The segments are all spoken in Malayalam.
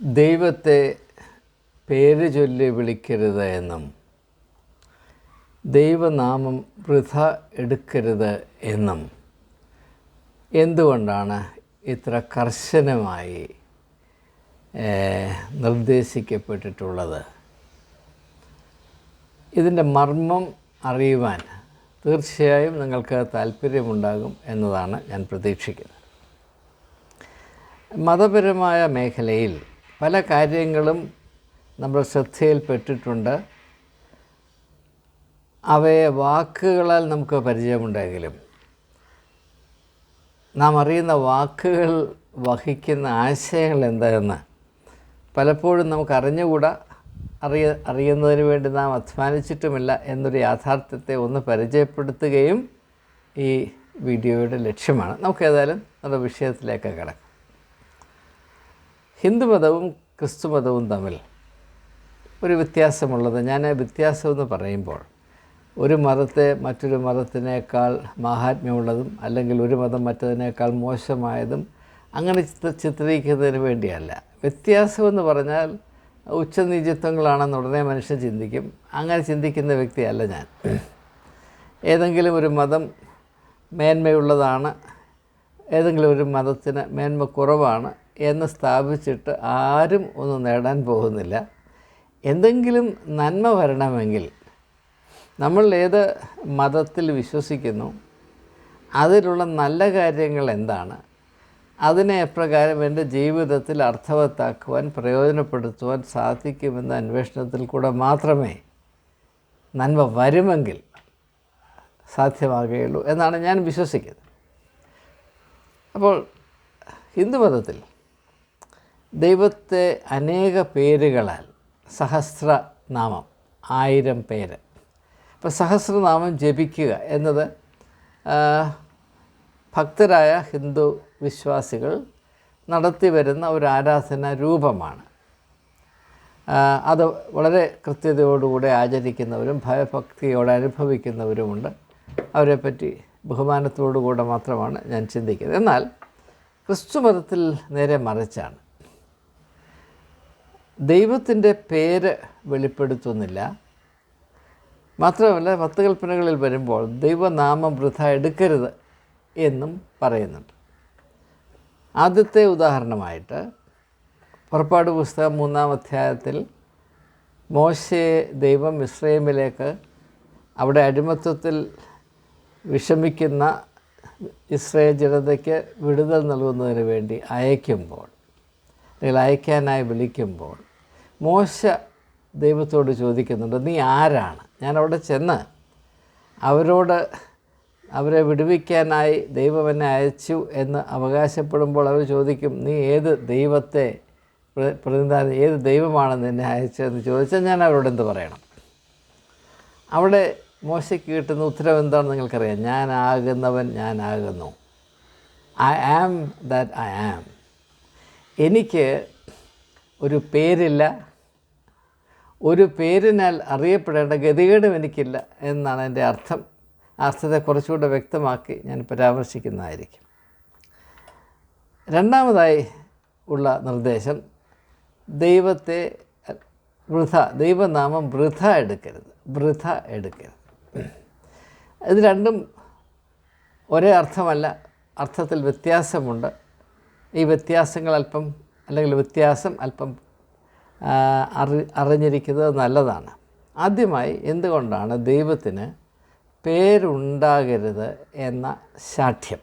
ദൈവത്തെ പേര് ചൊല്ലി വിളിക്കരുത് എന്നും ദൈവനാമം വൃഥ എടുക്കരുത് എന്നും എന്തുകൊണ്ടാണ് ഇത്ര കർശനമായി നിർദ്ദേശിക്കപ്പെട്ടിട്ടുള്ളത്? ഇതിന്റെ മർമ്മം അറിയുവാൻ തീർച്ചയായും നിങ്ങൾക്ക് താല്പര്യമുണ്ടാകും എന്നതാണ് ഞാൻ പ്രതീക്ഷിക്കുന്നത്. മതപരമായ മേഖലയിൽ പല കാര്യങ്ങളും നമ്മുടെ ശ്രദ്ധയിൽപ്പെട്ടിട്ടുണ്ട്. അവയെ വാക്കുകളാൽ നമുക്ക് പരിചയമുണ്ടെങ്കിലും നാം അറിയുന്ന വാക്കുകൾ വഹിക്കുന്ന ആശയങ്ങൾ എന്താണെന്ന് പലപ്പോഴും നമുക്ക് അറിഞ്ഞുകൂടാ. അറിയ അറിയുന്നതിന് വേണ്ടി നാം അധ്വാനിച്ചിട്ടുമില്ല എന്നൊരു യാഥാർത്ഥ്യത്തെ ഒന്ന് പരിചയപ്പെടുത്തുകയും ഈ വീഡിയോയുടെ ലക്ഷ്യമാണ്. നമുക്ക് ഏതായാലും നമ്മുടെ വിഷയത്തിലേക്ക് കിടക്കാം. ഹിന്ദുമതവും ക്രിസ്തുമതവും തമ്മിൽ ഒരു വ്യത്യാസമുള്ളത്. ഞാൻ വ്യത്യാസമെന്ന് പറയുമ്പോൾ ഒരു മതത്തെ മറ്റൊരു മതത്തിനേക്കാൾ മാഹാത്മ്യമുള്ളതും അല്ലെങ്കിൽ ഒരു മതം മറ്റതിനേക്കാൾ മോശമായതും അങ്ങനെ ചിത്ര ചിത്രീകരിക്കുന്നതിന് വേണ്ടിയല്ല. വ്യത്യാസമെന്ന് പറഞ്ഞാൽ ഉച്ചനീചിത്വങ്ങളാണെന്ന് ഉടനെ മനുഷ്യൻ ചിന്തിക്കും. അങ്ങനെ ചിന്തിക്കുന്ന വ്യക്തിയല്ല ഞാൻ. ഏതെങ്കിലും ഒരു മതം മേന്മയുള്ളതാണ്. ഏതെങ്കിലും ഒരു മതത്തിന് മേന്മ കുറവാണ്. എന്ന് സ്ഥാപിച്ചിട്ട് ആരും ഒന്നും നേടാൻ പോകുന്നില്ല. എന്തെങ്കിലും നന്മ വരണമെങ്കിൽ നമ്മൾ ഏത് മതത്തിൽ വിശ്വസിക്കുന്നു അതിലുള്ള നല്ല കാര്യങ്ങൾ എന്താണ് അതിനെ എപ്രകാരം എന്റെ ജീവിതത്തിൽ അർത്ഥവത്താക്കുവാൻ പ്രയോജനപ്പെടുത്തുവാൻ സാധിക്കുമെന്ന അന്വേഷണത്തിൽ കൂടെ മാത്രമേ നന്മ വരുമെങ്കിൽ സാധ്യമാകുകയുള്ളൂ എന്നാണ് ഞാൻ വിശ്വസിക്കുന്നത്. അപ്പോൾ ഹിന്ദുമതത്തിൽ ദൈവത്തെ അനേക പേരുകളാൽ സഹസ്രനാമം ആയിരം പേര്. അപ്പോൾ സഹസ്രനാമം ജപിക്കുക എന്നത് ഭക്തരായ ഹിന്ദു വിശ്വാസികൾ നടത്തി വരുന്ന ഒരു ആരാധന രൂപമാണ്. അത് വളരെ കൃത്യതയോടുകൂടെ ആചരിക്കുന്നവരും ഭയഭക്തിയോടെ അനുഭവിക്കുന്നവരുമുണ്ട്. അവരെപ്പറ്റി ബഹുമാനത്തോടുകൂടെ മാത്രമാണ് ഞാൻ ചിന്തിക്കുന്നത്. എന്നാൽ ക്രിസ്തു മതത്തിൽ നേരെ മറിച്ചാണ്. ദൈവത്തിന്റെ പേര് വെളിപ്പെടുത്തുന്നില്ല. മാത്രമല്ല പത്ത് കൽപ്പനകളിൽ വരുമ്പോൾ ദൈവനാമം വൃഥ എടുക്കരുത് എന്നും പറയുന്നുണ്ട്. ആദ്യത്തെ ഉദാഹരണമായിട്ട് പുറപ്പാട് പുസ്തകം മൂന്നാം അധ്യായത്തിൽ മോശയെ ദൈവം ഇസ്രയേമിലേക്ക് അവിടെ അടിമത്വത്തിൽ വിഷമിക്കുന്ന ഇസ്രയേൽ ജനതയ്ക്ക് വിടുതൽ നൽകുന്നതിന് വേണ്ടി അയക്കുമ്പോൾ അല്ലെങ്കിൽ അയക്കാനായി വിളിക്കുമ്പോൾ മോശ ദൈവത്തോട് ചോദിക്കുന്നുണ്ട് നീ ആരാണ്? ഞാൻ അവിടെ ചെന്ന് അവരോട് അവരെ വിടുവിക്കാനായി ദൈവം എന്നെ അയച്ചു എന്ന് അവകാശപ്പെടുമ്പോൾ അവർ ചോദിക്കും നീ ഏത് ദൈവത്തെ പ്ര- പ്രതിനിധാനം ഏത് ദൈവമാണ് നിന്നെ അയച്ചതെന്ന്? ചോദിച്ചാൽ ഞാൻ അവരോട് എന്ത് പറയണം? അവിടെ മോശയ്ക്ക് കിട്ടുന്ന ഉത്തരം എന്താണെന്ന് നിങ്ങൾക്കറിയാം. ഞാനാകുന്നവൻ ഞാനാകുന്നു I am that I am എനിക്ക് ഒരു പേരില്ല ഒരു പേരിനാൽ അറിയപ്പെടേണ്ട ഗതികേടും എനിക്കില്ല എന്നാണ് എന്റെ അർത്ഥം. അർത്ഥത്തെ കുറച്ചുകൂടെ വ്യക്തമാക്കി ഞാൻ പരാമർശിക്കുന്നതായിരിക്കും. രണ്ടാമതായി ഉള്ള നിർദ്ദേശം ദൈവത്തെ വൃഥ ദൈവനാമം വൃഥ എടുക്കരുത് വൃഥ എടുക്കരുത്. ഇത് രണ്ടും ഒരേ അർത്ഥമല്ല അർത്ഥത്തിൽ വ്യത്യാസമുണ്ട്. ഈ വ്യത്യാസങ്ങൾ അല്പം അല്ലെങ്കിൽ വ്യത്യാസം അല്പം അറി അറിഞ്ഞിരിക്കുന്നത് നല്ലതാണ്. ആദ്യമായി എന്തുകൊണ്ടാണ് ദൈവത്തിന് പേരുണ്ടാകരുത് എന്ന ശാഠ്യം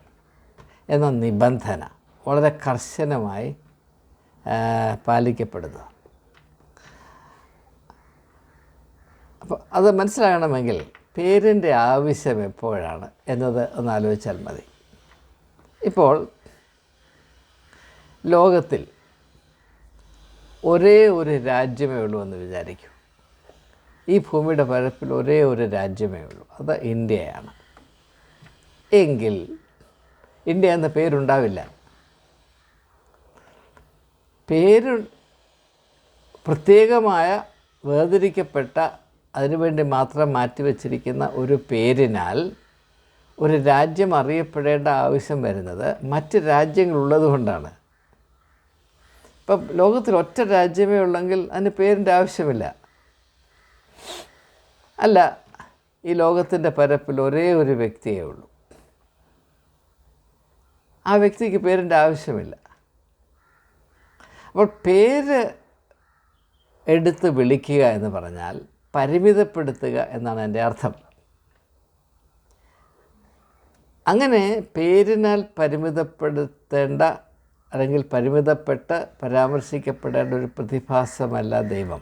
എന്ന നിബന്ധന വളരെ കർശനമായി പാലിക്കപ്പെടുന്നത്? അപ്പോൾ അത് മനസ്സിലാകണമെങ്കിൽ പേരിന്റെ ആവശ്യം എപ്പോഴാണ് എന്നത് ഒന്ന് ആലോചിച്ചാൽ മതി. ഇപ്പോൾ ലോകത്തിൽ ഒരേ ഒരു രാജ്യമേ ഉള്ളൂ എന്ന് വിചാരിക്കൂ. ഈ ഭൂമിയുടെ പരപ്പിൽ ഒരേ ഒരു രാജ്യമേ ഉള്ളൂ. അത് ഇന്ത്യയാണ്. എങ്കിൽ ഇന്ത്യ എന്ന പേരുണ്ടാവില്ല. പേര് പ്രത്യേകമായ വേർതിരിക്കപ്പെട്ട അതിനുവേണ്ടി മാത്രം മാറ്റിവെച്ചിരിക്കുന്ന ഒരു പേരിനാൽ ഒരു രാജ്യം അറിയപ്പെടേണ്ട ആവശ്യം വരുന്നത് മറ്റ് രാജ്യങ്ങളുള്ളത് കൊണ്ടാണ്. ഇപ്പം ലോകത്തിൽ ഒറ്റ രാജ്യമേ ഉള്ളെങ്കിൽ അതിന് പേരിന്റെ ആവശ്യമില്ല. അല്ല ഈ ലോകത്തിന്റെ പരപ്പിൽ ഒരേ ഒരു വ്യക്തിയേ ഉള്ളൂ. ആ വ്യക്തിക്ക് പേരിന്റെ ആവശ്യമില്ല. അപ്പോൾ പേര് എടുത്ത് വിളിക്കുക എന്ന് പറഞ്ഞാൽ പരിമിതപ്പെടുത്തുക എന്നാണ് എന്റെ അർത്ഥം. അങ്ങനെ പേരിനാൽ പരിമിതപ്പെടുത്തേണ്ട അല്ലെങ്കിൽ പരിമിതപ്പെട്ട് പരാമർശിക്കപ്പെടേണ്ട ഒരു പ്രതിഭാസമല്ല ദൈവം.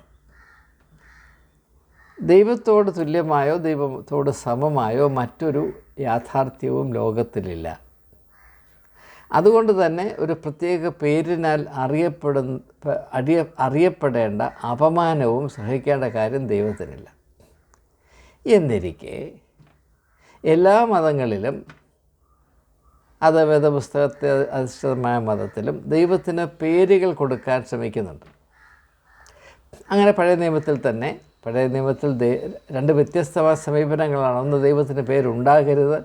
ദൈവത്തോട് തുല്യമായോ ദൈവത്തോട് സമമായോ മറ്റൊരു യാഥാർത്ഥ്യവും ലോകത്തിലില്ല. അതുകൊണ്ട് തന്നെ ഒരു പ്രത്യേക പേരിനാൽ അറിയപ്പെടുന്ന അറിയ അറിയപ്പെടേണ്ട അപമാനവും സഹിക്കേണ്ട കാര്യം ദൈവത്തിനില്ല. എന്നിരിക്കെ എല്ലാ മതങ്ങളിലും അത് വേദപുസ്തകത്തെ അധിഷ്ഠിതമായ മതത്തിലും ദൈവത്തിന് പേരുകൾ കൊടുക്കാൻ ശ്രമിക്കുന്നുണ്ട്. അങ്ങനെ പഴയ നിയമത്തിൽ തന്നെ പഴയ നിയമത്തിൽ രണ്ട് വ്യത്യസ്തമായ സമീപനങ്ങളാണ്. ഒന്ന് ദൈവത്തിന് പേരുണ്ടാകരുത്.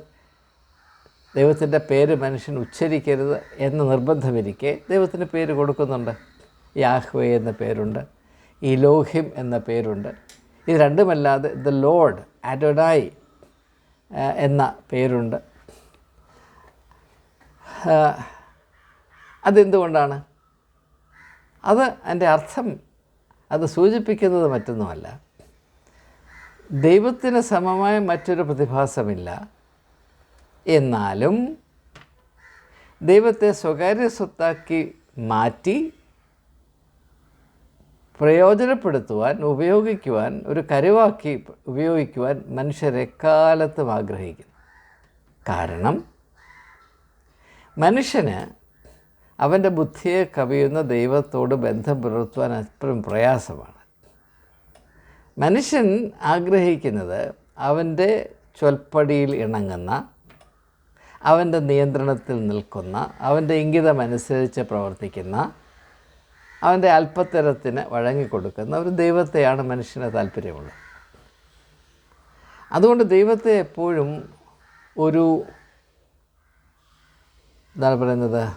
ദൈവത്തിന്റെ പേര് മനുഷ്യൻ ഉച്ചരിക്കരുത് എന്ന നിർബന്ധമിരിക്കെ ദൈവത്തിന് പേര് കൊടുക്കുന്നുണ്ട്. യാഹ്വേ എന്ന പേരുണ്ട്. ഇലോഹിം എന്ന പേരുണ്ട്. ഇത് രണ്ടുമല്ലാതെ ദ ലോഡ് അഡോഡായി എന്ന പേരുണ്ട്. അതെന്തുകൊണ്ടാണ്? അത് എന്റെ അർത്ഥം അത് സൂചിപ്പിക്കുന്നത് മറ്റൊന്നുമല്ല. ദൈവത്തിന് സമമായ മറ്റൊരു പ്രതിഭാസമില്ല. എന്നാലും ദൈവത്തെ സ്വകാര്യ സ്വത്താക്കി മാറ്റി പ്രയോജനപ്പെടുത്തുവാൻ ഉപയോഗിക്കുവാൻ ഒരു കരുവാക്കി ഉപയോഗിക്കുവാൻ മനുഷ്യരെക്കാലത്തും ആഗ്രഹിക്കുന്നു. കാരണം മനുഷ്യന് അവന്റെ ബുദ്ധിയെ കവിയുന്ന ദൈവത്തോട് ബന്ധം പുലർത്തുവാൻ എപ്പോഴും പ്രയാസമാണ്. മനുഷ്യൻ ആഗ്രഹിക്കുന്നത് അവന്റെ ചൊൽപ്പടിയിൽ ഇണങ്ങുന്ന അവന്റെ നിയന്ത്രണത്തിൽ നിൽക്കുന്ന അവന്റെ ഇംഗിതമനുസരിച്ച് പ്രവർത്തിക്കുന്ന അവന്റെ അല്പത്തരത്തിന് വഴങ്ങിക്കൊടുക്കുന്ന ഒരു ദൈവത്തെയാണ് മനുഷ്യന് താല്പര്യമുള്ളത്. അതുകൊണ്ട് ദൈവത്തെ എപ്പോഴും ഒരു എന്താണ് പറയുന്നത്.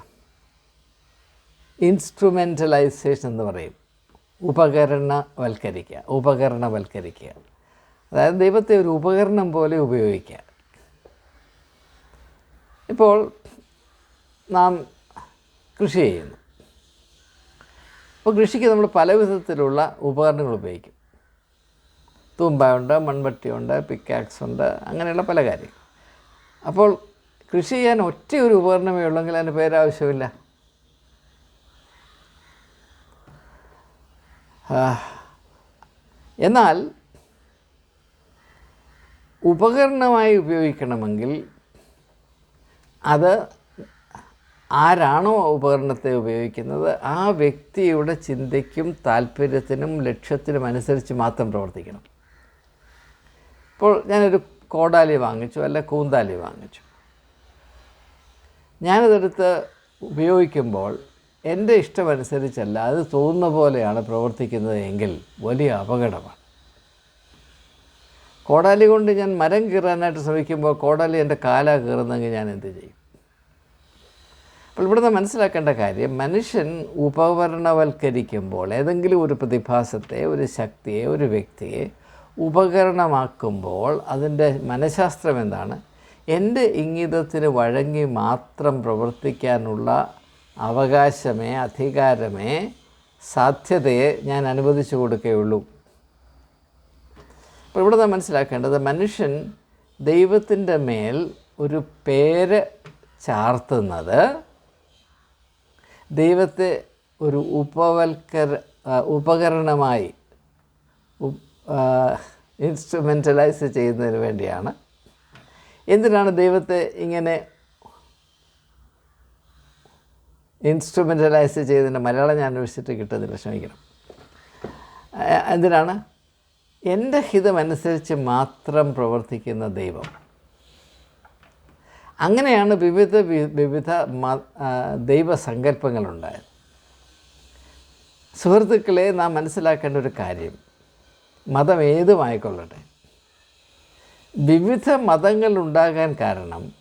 ഇൻസ്ട്രുമെന്റലൈസേഷൻ എന്ന് പറയും. ഉപകരണവൽക്കരിക്കുക. ഉപകരണവൽക്കരിക്കുക. അതായത് ദൈവത്തെ ഒരു ഉപകരണം പോലെ ഉപയോഗിക്കുക. ഇപ്പോൾ നാം കൃഷി ചെയ്യുന്നു. അപ്പോൾ കൃഷിക്ക് നമ്മൾ പല വിധത്തിലുള്ള ഉപകരണങ്ങൾ ഉപയോഗിക്കും. തൂമ്പയുണ്ട് മൺവട്ടിയുണ്ട് പിക്കാക്സ് ഉണ്ട് അങ്ങനെയുള്ള പല കാര്യങ്ങൾ. അപ്പോൾ കൃഷി ചെയ്യാൻ ഒറ്റ ഒരു ഉപകരണമേ ഉള്ളെങ്കിൽ അതിന് പേരാവശ്യമില്ല. എന്നാൽ ഉപകരണമായി ഉപയോഗിക്കണമെങ്കിൽ അത് ആരാണോ ഉപകരണത്തെ ഉപയോഗിക്കുന്നത് ആ വ്യക്തിയുടെ ചിന്തയ്ക്കും താല്പര്യത്തിനും ലക്ഷ്യത്തിനും അനുസരിച്ച് മാത്രം പ്രവർത്തിക്കണം. ഇപ്പോൾ ഞാനൊരു കോടാലി വാങ്ങിച്ചു അല്ല കൂന്താലി വാങ്ങിച്ചു. ഞാനതെടുത്ത് ഉപയോഗിക്കുമ്പോൾ എന്റെ ഇഷ്ടമനുസരിച്ചല്ല അത് തോന്നുന്ന പോലെയാണ് പ്രവർത്തിക്കുന്നത് എങ്കിൽ വലിയ അപകടമാണ്. കോടാലി കൊണ്ട് ഞാൻ മരം കീറാനായിട്ട് ശ്രമിക്കുമ്പോൾ കോടാലി എന്റെ കാല കീറുന്നെങ്കിൽ ഞാൻ എന്ത് ചെയ്യും? അപ്പോൾ ഇവിടുന്ന് മനസ്സിലാക്കേണ്ട കാര്യം മനുഷ്യൻ ഉപകരണവൽക്കരിക്കുമ്പോൾ ഏതെങ്കിലും ഒരു പ്രതിഭാസത്തെ ഒരു ശക്തിയെ ഒരു വ്യക്തിയെ ഉപകരണമാക്കുമ്പോൾ അതിന്റെ മനഃശാസ്ത്രം എന്താണ്? എന്റെ ഇംഗിതത്തിന് വഴങ്ങി മാത്രം പ്രവർത്തിക്കാനുള്ള അവകാശമേ അധികാരമേ സാധ്യതയെ ഞാൻ അനുവദിച്ചു കൊടുക്കുകയുള്ളൂ. അപ്പോൾ ഇവിടെ നാം മനസ്സിലാക്കേണ്ടത് മനുഷ്യൻ ദൈവത്തിന്റെ മേൽ ഒരു പേര് ചാർത്തുന്നത് ദൈവത്തെ ഒരു ഉപവൽക്കര ഉപകരണമായി ഇൻസ്ട്രുമെന്റലൈസ് ചെയ്യുന്നതിന് വേണ്ടിയാണ്. എന്തിനാണ് ദൈവത്തെ ഇങ്ങനെ ഇൻസ്ട്രുമെന്റലൈസ് ചെയ്തതിന്റെ മലയാളം ഞാൻ അന്വേഷിച്ചിട്ട് കിട്ടുന്നില്ല ക്ഷമിക്കണം. എന്തിനാണ്? എന്റെ ഹിതമനുസരിച്ച് മാത്രം പ്രവർത്തിക്കുന്ന ദൈവം. അങ്ങനെയാണ് വിവിധ വിവിധ ദൈവസങ്കല്പങ്ങളുണ്ടായത്. സുഹൃത്തുക്കളെ നാം മനസ്സിലാക്കേണ്ട ഒരു കാര്യം. മതം ഏതുമായിക്കൊള്ളട്ടെ? വിവിധ മതങ്ങൾ ഉണ്ടാകാൻ കാരണം.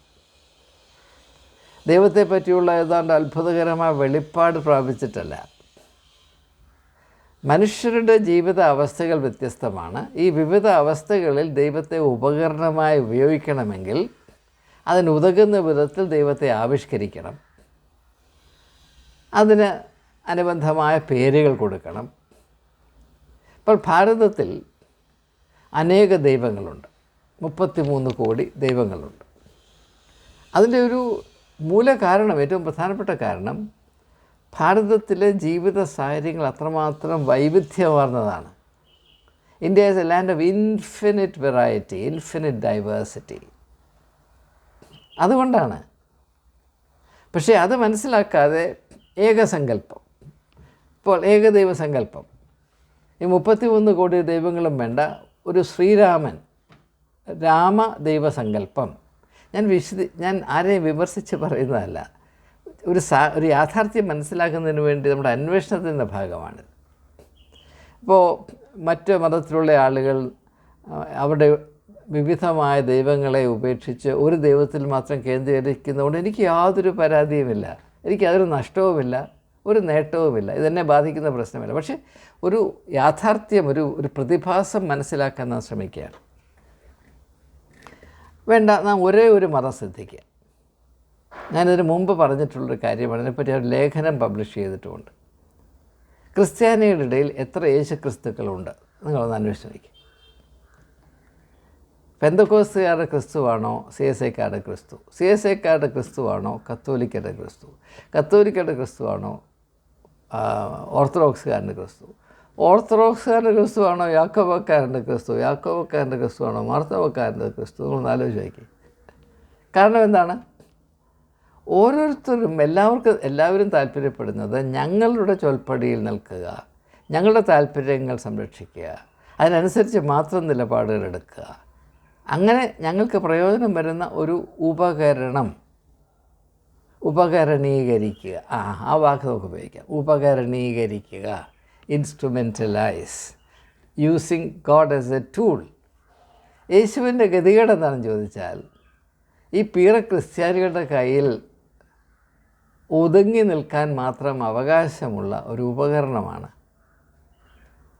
ദൈവത്തെ പറ്റിയുള്ള ഏതാണ്ട് അത്ഭുതകരമായ വെളിപ്പാട് പ്രാപിച്ചിട്ടല്ല. മനുഷ്യരുടെ ജീവിത അവസ്ഥകൾ വ്യത്യസ്തമാണ്. ഈ വിവിധ അവസ്ഥകളിൽ ദൈവത്തെ ഉപകരണമായി ഉപയോഗിക്കണമെങ്കിൽ അതിന് ഉതകുന്ന വിധത്തിൽ ദൈവത്തെ ആവിഷ്കരിക്കണം. അതിന് അനുബന്ധമായ പേരുകൾ കൊടുക്കണം. ഇപ്പോൾ ഭാരതത്തിൽ അനേക ദൈവങ്ങളുണ്ട്. മുപ്പത്തിമൂന്ന് കോടി ദൈവങ്ങളുണ്ട്. അതിന്റെ ഒരു മൂലകാരണം ഏറ്റവും പ്രധാനപ്പെട്ട കാരണം ഭാരതത്തിലെ ജീവിത സാഹചര്യങ്ങൾ അത്രമാത്രം വൈവിധ്യമാർന്നതാണ്. India is a land of infinite variety infinite diversity അതുകൊണ്ടാണ്. പക്ഷേ അത് മനസ്സിലാക്കാതെ ഏകസങ്കല്പം. ഇപ്പോൾ ഏകദൈവ സങ്കല്പം ഈ മുപ്പത്തിമൂന്ന് കോടി ദൈവങ്ങളും വേണ്ട ഒരു ശ്രീരാമൻ രാമ ദൈവസങ്കല്പം ഞാൻ വിശദി ഞാൻ ആരെയും വിമർശിച്ച് പറയുന്നതല്ല. ഒരു സാ ഒരു യാഥാർത്ഥ്യം മനസ്സിലാക്കുന്നതിന് വേണ്ടി നമ്മുടെ അന്വേഷണത്തിന്റെ ഭാഗമാണ്. ഇപ്പോൾ മറ്റ് മതത്തിലുള്ള ആളുകൾ അവിടെ വിവിധമായ ദൈവങ്ങളെ ഉപേക്ഷിച്ച് ഒരു ദൈവത്തിൽ മാത്രം കേന്ദ്രീകരിക്കുന്നതുകൊണ്ട് എനിക്ക് യാതൊരു പരാതിയുമില്ല. എനിക്ക് അതൊരു നഷ്ടവുമില്ല. ഒരു നേട്ടവുമില്ല. ഇതെന്നെ ബാധിക്കുന്ന പ്രശ്നമില്ല. പക്ഷേ ഒരു യാഥാർത്ഥ്യം ഒരു ഒരു പ്രതിഭാസം മനസ്സിലാക്കാൻ നാം ശ്രമിക്കുകയാണ്. വേണ്ട നാം ഒരേ ഒരു മതം ശ്രദ്ധിക്കുക. ഞാനിതിന് മുമ്പ് പറഞ്ഞിട്ടുള്ളൊരു കാര്യമാണ് ഇതിനെപ്പറ്റി ഒരു ലേഖനം പബ്ലിഷ് ചെയ്തിട്ടുമുണ്ട്. ക്രിസ്ത്യാനികളുടെ ഇടയിൽ എത്ര യേശു ക്രിസ്തുക്കളുണ്ട് നിങ്ങളൊന്ന് അന്വേഷിച്ച് പെന്തക്കോസ്തുകാരുടെ ക്രിസ്തുവാണോ സി എസ് ഐക്കാരുടെ ക്രിസ്തു? സി എസ് ഐക്കാരുടെ ക്രിസ്തുവാണോ കത്തോലിക്കരുടെ ക്രിസ്തു? കത്തോലിക്കരുടെ ക്രിസ്തുവാണോ ഓർത്തഡോക്സുകാരന്റെ ക്രിസ്തു? ഓർത്തഡോക്സുകാരന്റെ ക്രിസ്തുവാണോ? യാക്കോബക്കാരന്റെ ക്രിസ്തു. യാക്കോബക്കാരന്റെ ക്രിസ്തുവാണോ? മാർത്തവക്കാരന്റെ ക്രിസ്തു. നമ്മൾ ആലോചിച്ച് കാരണം എന്താണ്? ഓരോരുത്തരും എല്ലാവർക്കും എല്ലാവരും താല്പര്യപ്പെടുന്നത് ഞങ്ങളുടെ ചൊൽപ്പടിയിൽ നിൽക്കുക. ഞങ്ങളുടെ താല്പര്യങ്ങൾ സംരക്ഷിക്കുക. അതിനനുസരിച്ച് മാത്രം നിലപാടുകൾ എടുക്കുക. അങ്ങനെ ഞങ്ങൾക്ക് പ്രയോജനം വരുന്ന ഒരു ഉപകരണം ഉപകരണീകരിക്കുക. ആ ആ വാക്ക് നമുക്ക് ഉപയോഗിക്കാം. ഉപകരണീകരിക്കുക. Instrumentalise using God as a tool യേശുവിന്റെ ഗതികേട് എന്താണെന്ന് ചോദിച്ചാൽ ഈ പീറ ക്രിസ്ത്യാനികളുടെ കയ്യിൽ ഒതുങ്ങി നിൽക്കാൻ മാത്രം അവകാശമുള്ള ഒരു ഉപകരണമാണ്.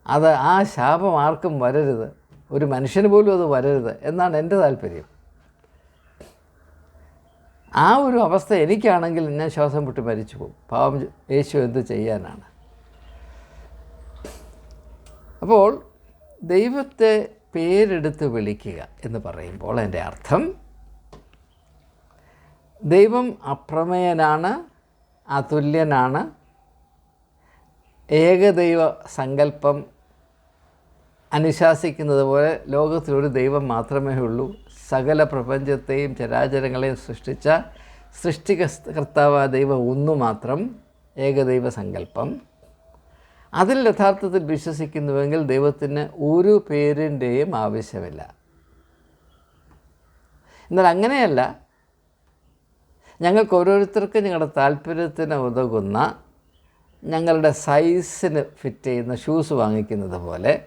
അത് ആ ശാപം ആർക്കും വരരുത് ഒരു മനുഷ്യന് പോലും അത് വരരുത് എന്നാണ് എന്റെ താല്പര്യം. ആ ഒരു അവസ്ഥ എനിക്കാണെങ്കിൽ ഞാൻ ശ്വാസം വിട്ട് മരിച്ചു പോകും. പാവം യേശു എന്ത് ചെയ്യാനാണ്? അപ്പോൾ ദൈവത്തെ പേരെടുത്ത് വിളിക്കുക എന്ന് പറയുമ്പോൾ എന്റെ അർത്ഥം ദൈവം അപ്രമേയനാണ് അതുല്യനാണ് ഏകദൈവ സങ്കല്പം അനുശാസിക്കുന്നത് പോലെ ലോകത്തിലൊരു ദൈവം മാത്രമേ ഉള്ളൂ. സകല പ്രപഞ്ചത്തെയും ചരാചരങ്ങളെയും സൃഷ്ടിച്ച സൃഷ്ടികർത്താവ് ദൈവം ഒന്നു മാത്രം ഏകദൈവ സങ്കല്പം. അതിൽ യഥാർത്ഥത്തിൽ വിശ്വസിക്കുന്നുവെങ്കിൽ ദൈവത്തിന് ഒരു പേരിന്റെയും ആവശ്യമില്ല. എന്നാൽ അങ്ങനെയല്ല. ഞങ്ങൾക്ക് ഓരോരുത്തർക്കും ഞങ്ങളുടെ താല്പര്യത്തിന് ഉതകുന്ന ഞങ്ങളുടെ സൈസിന് ഫിറ്റ് ചെയ്യുന്ന ഷൂസ് വാങ്ങിക്കുന്നത് പോലെ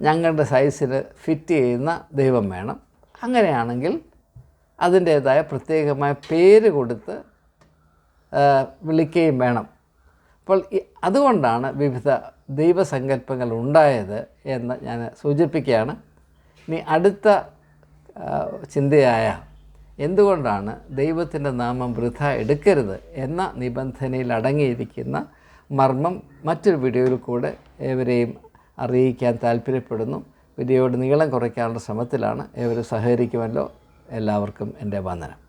ഞങ്ങളുടെ സൈസിന് ഫിറ്റ് ചെയ്യുന്ന ദൈവം വേണം. അങ്ങനെയാണെങ്കിൽ അതിന്റേതായ പ്രത്യേകമായ പേര് കൊടുത്ത് വിളിക്കുകയും വേണം. അപ്പോൾ അതുകൊണ്ടാണ് വിവിധ ദൈവസങ്കല്പങ്ങൾ ഉണ്ടായത് എന്ന് ഞാൻ സൂചിപ്പിക്കുകയാണ്. ഇനി അടുത്ത ചിന്തയായ എന്തുകൊണ്ടാണ് ദൈവത്തിന്റെ നാമം വൃഥ എടുക്കരുത് എന്ന നിബന്ധനയിൽ അടങ്ങിയിരിക്കുന്ന മർമ്മം മറ്റൊരു വീഡിയോയിൽ കൂടെ ഏവരെയും അറിയിക്കാൻ താല്പര്യപ്പെടുന്നു. വീഡിയോയുടെ നീളം കുറയ്ക്കാനുള്ള ശ്രമത്തിലാണ് ഏവരും സഹകരിക്കുമല്ലോ. എല്ലാവർക്കും എന്റെ വന്ദനം.